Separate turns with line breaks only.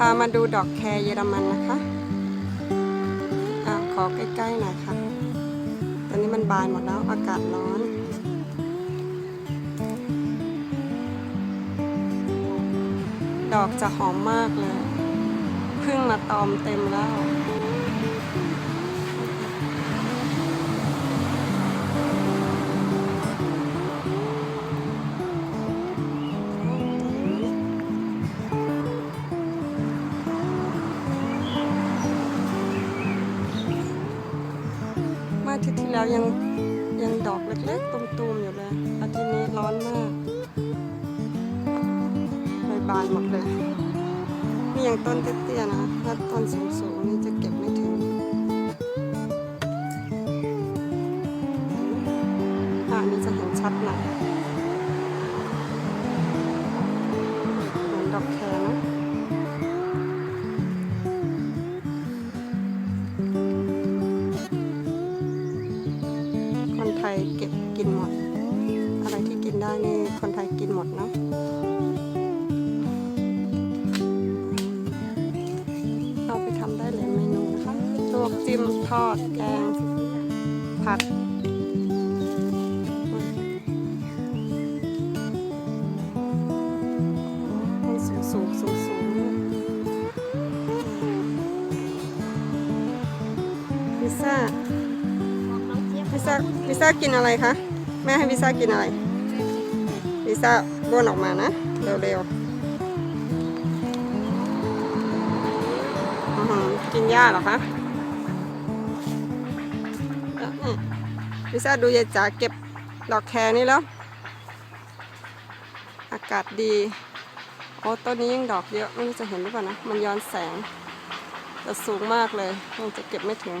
พามาดูดอกแคเยอรมันนะคะอะขอใกล้ๆหน่อยค่ะ ตอนนี้มันบานหมดแล้วอากาศร้อนดอกจะหอมมากเลยเพึ่งมาตอมเต็มแล้ว แล้วยังยังดอกเล็กๆตุ่มๆอยู่เลยอาทิตย์นี้ร้อนมากใบบานหมดเลยนี่ยังต้นเตี้ยๆนะถ้าต้นสูงๆนี่จะเก็บไม่ถึงอ่านี่จะเห็นชัดหน่อยเหมือนดอกแคร ยเก็บกินหมด อะไรที่กินได้นี่คนไทยกินหมดเนาะเอาไปทำได้หลายเมนูนะคะลวกจิ้มทอดแกง ผัดสูงสูงสูงพิซซ่า พิซซ่าพิซซ่ากินอะไรคะ แม่ให้พิซซ่ากินอะไรพิซซ่าบ้วนออกมานะ เร็วๆอือหือกินหญ้าเหรอคะแล้วนี่พิซซ่าดูยายจ๋าเก็บดอกแครนี่แล้ว อากาศดีโอ้ต้นนี้ยังดอกเยอะ ไม่รู้จะเห็นหรือเปล่านะ มันย้อนแสงแต่สูงมากเลยคงจะเก็บไม่ถึง